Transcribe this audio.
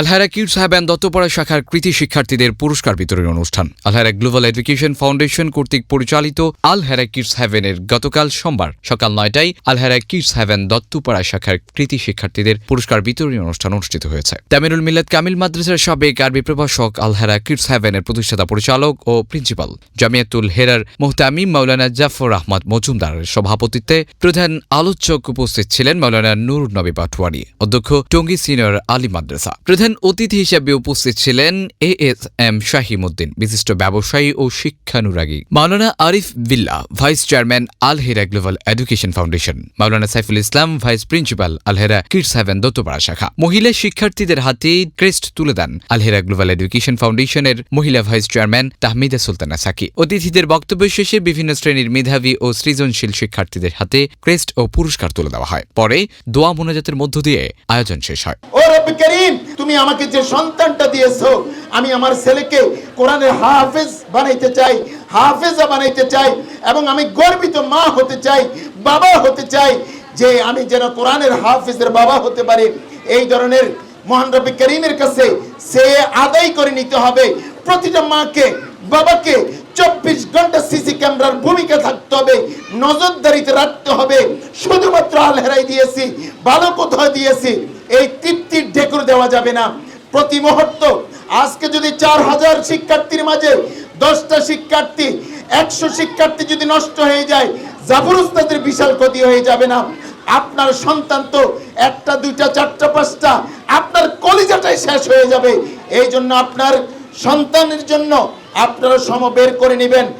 আলহারা কিউর সাহেব অ্যান্ড দত্তপাড়া শাখার কৃতি শিক্ষার্থীদের পুরস্কার বিতরণ অনুষ্ঠান। আলহারা গ্লোবাল এডুকেশন ফাউন্ডেশন কর্তৃক পরিচালিত আলহারা কিডস হ্যাভেনের গতকাল সোমবার সকাল নয়টায় আলহারা কিডস হ্যাভেন দত্তপাড়া শাখার কৃতি শিক্ষার্থীদের পুরস্কার বিতরণী অনুষ্ঠান অনুষ্ঠিত হয়েছে। তামিরুল মিল্লাত কামিল মাদ্রাসার সাবেক আরবি প্রভাষক আলহারা কিডস হ্যাভেনের প্রতিষ্ঠাতা পরিচালক ও প্রিন্সিপাল জামিয়াতুল হেরার মোহতামিম মাওলানা জাফর আহমদ মজুমদারের সভাপতিত্বে প্রধান আলোচক উপস্থিত ছিলেন মাওলানা নুর নবী পাটওয়ারি অধ্যক্ষ টঙ্গী সিনিয়র আলী মাদ্রাসা। প্রধান অতিথি হিসেবে উপস্থিত ছিলেন এ এস এম শাহিমুদ্দিন, বিশিষ্ট ব্যবসায়ী ও শিক্ষানুরাগী। Maulana Arif Billa vice chairman Al Hera global education foundation. Maulana Saiful Islam, vice principal Alhera kids haven Duttapara শাখা। মহিলা শিক্ষার্থীদের হাতে ক্রেস্ট তুলে দেন আলহেরা গ্লোবাল এডুকেশন ফাউন্ডেশনের মহিলা ভাইস চেয়ারম্যান তাহমিদা সুলতানা সাকি। অতিথিদের বক্তব্য শেষে বিভিন্ন শ্রেণির মেধাবী ও সৃজনশীল শিক্ষার্থীদের হাতে ক্রেস্ট ও পুরস্কার তুলে দেওয়া হয়। পরে দোয়া মোনাজাতের মধ্য দিয়ে আয়োজন শেষ হয়। তুমি আমাকে যে সন্তানটা দিয়েছ, আমি আমার ছেলেকে কোরআনের হাফেজ বানাইতে চাই, হাফেজা বানাইতে চাই, এবং আমি গর্বিত মা হতে চাই, বাবা হতে চাই, যে আমি যেন কোরআনের হাফেজের বাবা হতে পারি। এই ধরনের মহান রব্বি করিমের কাছে সে আদায় করে নিতে হবে। প্রতিটা মাকে, বাবাকে চব্বিশ ঘণ্টা সিসি ক্যামেরার ভূমিকা থাকতে হবে, নজরদারিতে রাখতে হবে। শুধুমাত্র আলহেরাই দিয়েছি ভালো কোথাও দিয়েছি, এই তৃপ্তির ঢেকুর দেওয়া যাবে না। প্রতি মুহূর্ত আজকে যদি চার হাজার শিক্ষার্থীর মাঝে দশটা শিক্ষার্থী, একশো শিক্ষার্থী যদি নষ্ট হয়ে যায় জাফরুস্তাদের বিশাল ক্ষতি হয়ে যাবে না। আপনার সন্তান তো একটা, দুইটা, চারটা, পাঁচটা, আপনার কলিজাটাই শেষ হয়ে যাবে। এই জন্য আপনার সন্তানের জন্য আপনারা সম বের করে নেবেন।